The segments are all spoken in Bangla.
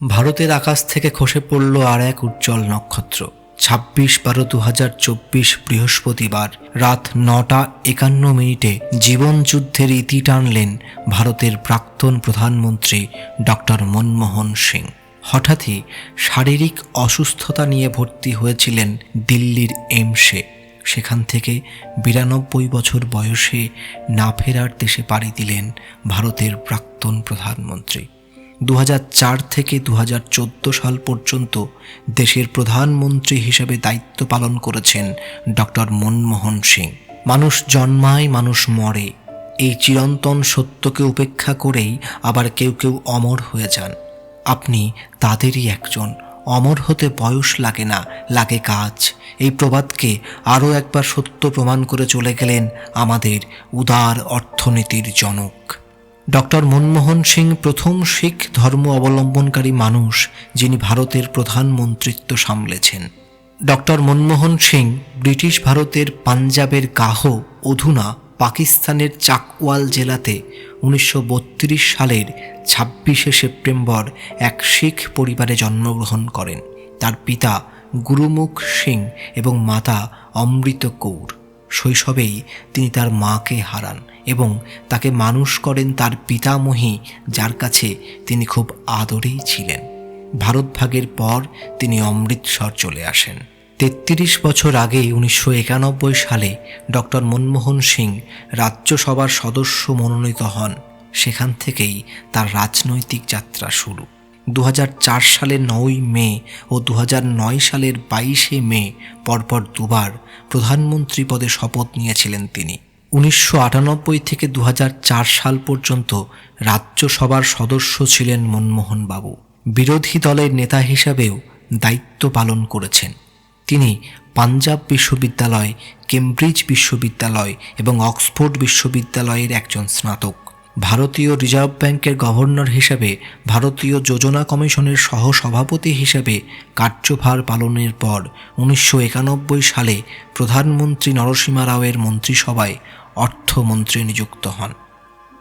ভারতের আকাশ থেকে খসে পড়ল আর এক উজ্জ্বল নক্ষত্র। ছাব্বিশ বারো দু হাজার চব্বিশ বৃহস্পতিবার রাত নটা একান্ন মিনিটে জীবন যুদ্ধের ইতি টানলেন ভারতের প্রাক্তন প্রধানমন্ত্রী ডক্টর মনমোহন সিং। হঠাৎই শারীরিক অসুস্থতা নিয়ে ভর্তি হয়েছিলেন দিল্লির এমসে। সেখান থেকে বিরানব্বই বছর বয়সে না ফেরার দেশে পাড়ি দিলেন ভারতের প্রাক্তন প্রধানমন্ত্রী। দু হাজার চার থেকে দু হাজার চোদ্দ সাল পর্যন্ত দেশের প্রধানমন্ত্রী হিসেবে দায়িত্ব পালন করেছেন ডক্টর মনমোহন সিং। মানুষ জন্মায়, মানুষ মরে। এই চিরন্তন সত্যকে উপেক্ষা করেই আবার কেউ কেউ অমর হয়ে যান। আপনি তাদেরই একজন। অমর হতে বয়স লাগে না, লাগে কাজ। এই প্রবাদকে আরও একবার সত্য প্রমাণ করে চলে গেলেন আমাদের উদার অর্থনীতির জনক। ডক্টর মনমোহন সিং প্রথম শিখ ধর্ম অবলম্বনকারী মানুষ যিনি ভারতের প্রধানমন্ত্রিত্ব সামলেছেন। ডক্টর মনমোহন সিং ব্রিটিশ ভারতের পাঞ্জাবের গাহ অধুনা, পাকিস্তানের চাকওয়াল জেলাতে উনিশশো বত্রিশ সালের ছাব্বিশে সেপ্টেম্বর এক শিখ পরিবারে জন্মগ্রহণ করেন। তার পিতা গুরুমুখ সিং এবং মাতা অমৃত কৌর। শৈশবেই তিনি তার মাকে হারান এবং তাকে মানুষ করেন তার পিতামহী, যার কাছে তিনি খুব আদরেই ছিলেন। ভারত ভাগের পর তিনি অমৃতসর চলে আসেন। তেত্রিশ বছর আগে উনিশশো একানব্বই সালে ডক্টর মনমোহন সিং রাজ্যসভার সদস্য মনোনীত হন। সেখান থেকেই তার রাজনৈতিক যাত্রা শুরু। দু সালের নয়ই মে ও দু হাজার নয় সালের বাইশে মে পরপর দুবার প্রধানমন্ত্রী পদে শপথ নিয়েছিলেন তিনি। উনিশশো আটানব্বই থেকে দু হাজার চার সাল পর্যন্ত রাজ্যসভার সদস্য ছিলেন মনমোহন বাবু। বিরোধী দলের নেতা হিসাবেও দায়িত্ব পালন করেছেন। তিনি পাঞ্জাব বিশ্ববিদ্যালয়, কেমব্রিজ বিশ্ববিদ্যালয় এবং অক্সফোর্ড বিশ্ববিদ্যালয়ের একজন স্নাতক। ভারতীয় রিজার্ভ ব্যাংকের গভর্নর হিসেবে, ভারতীয় যোজনা কমিশনের সহসভাপতি হিসেবে কার্যভার পালনের পর উনিশশো একানব্বই সালে প্রধানমন্ত্রী নরসিমা রাওয়ের মন্ত্রিসভায় অর্থমন্ত্রী নিযুক্ত হন।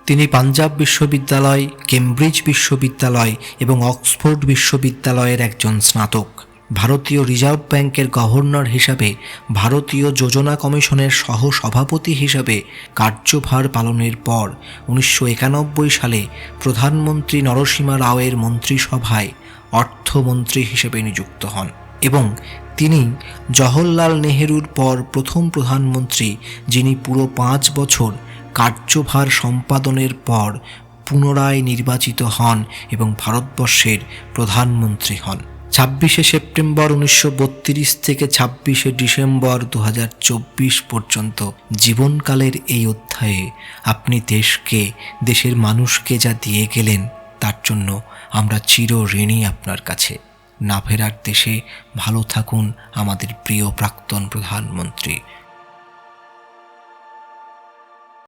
তিনি পাঞ্জাব বিশ্ববিদ্যালয়, কেমব্রিজ বিশ্ববিদ্যালয় এবং অক্সফোর্ড বিশ্ববিদ্যালয়ের একজন স্নাতক। ভারতীয় রিজার্ভ ব্যাংকের গভর্নর হিসাবে ভারতীয় যোজনা কমিশনের সহ সভাপতি হিসাবে কার্যভার পালনের পর উনিশশো একানব্বই সালে প্রধানমন্ত্রী নরসিমা রাওয়ের মন্ত্রিসভায় অর্থমন্ত্রী হিসেবে নিযুক্ত হন এবং তিনি জওহরলাল নেহেরুর পর প্রথম প্রধানমন্ত্রী, যিনি পুরো পাঁচ বছর কার্যভার সম্পাদনের পর পুনরায় নির্বাচিত হন এবং ভারতবর্ষের প্রধানমন্ত্রী হন। ছাব্বিশে সেপ্টেম্বর উনিশশো বত্রিশ থেকে ছাব্বিশে ডিসেম্বর দু হাজার চব্বিশ পর্যন্ত জীবনকালের এই অধ্যায়ে আপনি দেশকে, দেশের মানুষকে যা দিয়ে গেলেন, তার জন্য আমরা চির ঋণী আপনার কাছে। না ফেরার দেশে ভালো থাকুন আমাদের প্রিয় প্রাক্তন প্রধানমন্ত্রী।